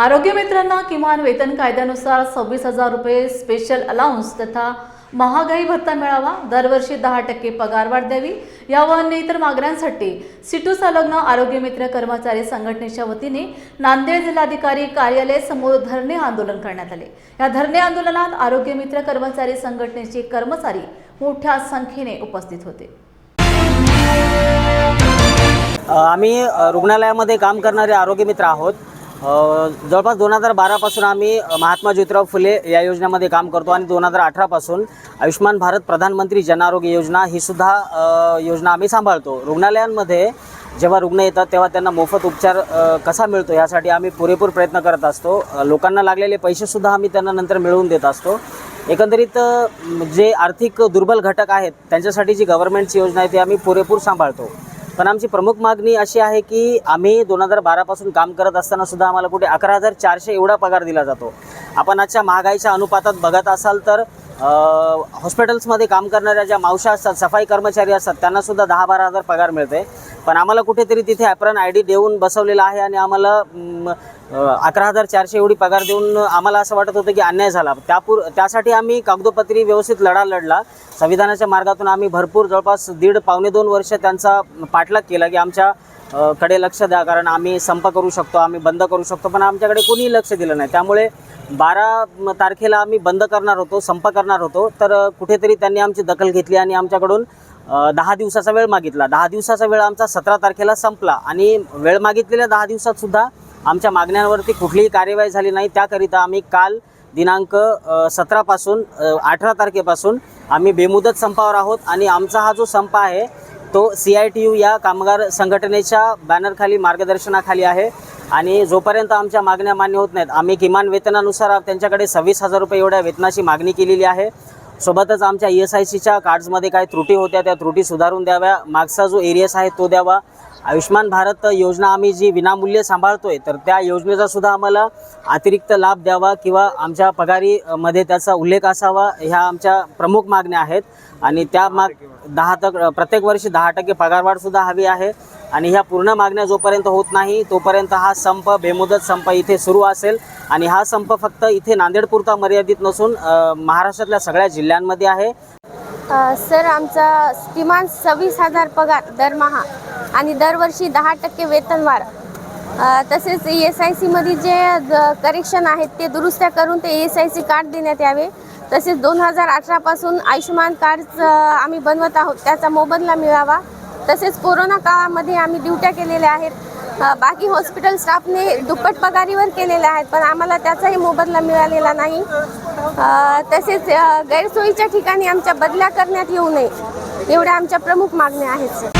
आरोग्य मित्रांना किमान वेतन कायद्यानुसार सव्वीस हजार रुपये स्पेशल अलाउन्स तथा महागाई भत्ता मिळावा. दरवर्षी दहा टक्के पगार वाढ द्यावी या व अन्य इतर मागण्यांसाठी सिटू संलग्न आरोग्य मित्र कर्मचारी संघटनेच्या वतीने नांदेड जिल्हाधिकारी कार्यालय समोर धरणे आंदोलन करण्यात आले. या धरणे आंदोलनात आरोग्य मित्र कर्मचारी संघटनेचे कर्मचारी मोठ्या संख्येने उपस्थित होते. आम्ही रुग्णालयामध्ये काम करणारे आरोग्य मित्र आहोत. जवळपास दोन हजार बारापासून आम्ही महात्मा ज्योतिराव फुले या योजनेमध्ये काम करतो आणि दोन हजार अठरापासून आयुष्मान भारत प्रधानमंत्री जन आरोग्य योजना ही सुद्धा योजना आम्ही सांभाळतो. रुग्णालयांमध्ये जेव्हा रुग्ण येतात तेव्हा त्यांना मोफत उपचार कसा मिळतो यासाठी आम्ही पुरेपूर प्रयत्न करत असतो. लोकांना लागलेले पैसेसुद्धा आम्ही त्यांना नंतर मिळवून देत असतो. एकंदरीत जे आर्थिक दुर्बल घटक आहेत त्यांच्यासाठी जी गव्हर्नमेंटची योजना आहे ती आम्ही पुरेपूर सांभाळतो. पण आमची प्रमुख मागणी अशी आहे की आम्ही दोन हजार बारापासून काम करत असताना सुद्धा आम्हाला कुठे अकरा हजार चारशे एवढा पगार दिला जातो. आपण आजच्या महागाईच्या अनुपातात बघत असाल तर हॉस्पिटल्समध्ये काम करणाऱ्या ज्या मावशा असतात सफाई कर्मचारी असतात त्यांना सुद्धा दहा बारा हजार पगार मिळते. पण आम्हाला कुठेतरी तिथे ॲप्रन आय डी देऊन बसवलेला आहे आणि आम्हाला अकरा हजार चारशे एवढी पगार देऊन आम्हाला असं वाटत होतं की अन्याय झाला. त्यापूर त्यासाठी आम्ही कागदोपत्री व्यवस्थित लढा लढला. संविधानाच्या मार्गातून आम्ही भरपूर जवळपास दीड पावणे दोन वर्ष त्यांचा पाठलाग केला की आमच्या कडे लक्ष द्या. कारण आम्ही संप करू शकतो आम्ही बंद करू शकतो पण आमच्याकडे कोणीही लक्ष दिलं नाही. त्यामुळे बारा तारखेला आम्ही बंद करणार होतो संप करणार होतो. तर कुठेतरी त्यांनी आमची दखल घेतली आणि आमच्याकडून दहा दिवसाचा वेळ मागितला. दहा दिवसाचा वेळ आमचा सतरा तारखेला संपला आणि वेळ मागितलेल्या दहा दिवसात सुद्धा आमच्या मागण्यांवरती कुठलीही कार्यवाही झाली नाही. त्याकरिता आम्ही काल दिनांक सतरापासून अठरा तारखेपासून आम्ही बेमुदत संपावर आहोत आणि आमचा हा जो संप आहे तो सी आय टी यू या कामगार संघटनेच्या बॅनरखाली मार्गदर्शनाखाली आहे आणि जोपर्यंत आमच्या मागण्या मान्य होत नाहीत आम्ही किमान वेतनानुसार त्यांच्याकडे सव्वीस हजार रुपये एवढ्या वेतनाची मागणी केलेली आहे. सोबतच आमच्या ई एस आय सीच्या कार्ड्समध्ये काही त्रुटी होत्या त्या त्रुटी सुधारून द्याव्या. मागचा जो एरियस आहे तो द्यावा. आयुष्मान भारत योजना आम्ही जी विनामूल्य सांभाळतोय तर त्या योजनेचा सुद्धा आम्हाला अतिरिक्त लाभ द्यावा किंवा आमच्या पगारीमध्ये त्याचा उल्लेख असावा ह्या आमच्या प्रमुख मागण्या आहेत. आणि त्या माग दहा तक प्रत्येक वर्षी दहा टक्के पगारवाढसुद्धा हवी आहे. आणि ह्या पूर्ण मागण्या जोपर्यंत होत नाही तोपर्यंत हा संप बेमुदत संप इथे सुरू असेल. आणि हा संप फक्त इथे नांदेडपुरता मर्यादित नसून महाराष्ट्रातल्या सगळ्या जिल्ह्यांमध्ये आहे. सर आमचा किमान सव्वीस हजार पगार दरमहा आणि दरवर्षी दहा टक्के वेतनवाढ तसेच एस आय सीमध्ये जे करेक्शन आहेत ते दुरुस्त्या करून ते एस आय सी कार्ड देण्यात यावे. तसेच दोन हजार अठरापासून आयुष्यमान कार्ड आम्ही बनवत आहोत त्याचा मोबदला मिळावा. तसेच कोरोना काळामध्ये आम्ही ड्युट्या केलेल्या आहेत. बाकी हॉस्पिटल स्टाफने दुप्पट पगारीवर केलेल्या आहेत पण आम्हाला त्याचाही मोबदला मिळालेला नाही. तसेच गैरसोयीच्या ठिकाणी आमच्या बदल्या करण्यात येऊ नये एवढ्या आमच्या प्रमुख मागण्या आहेत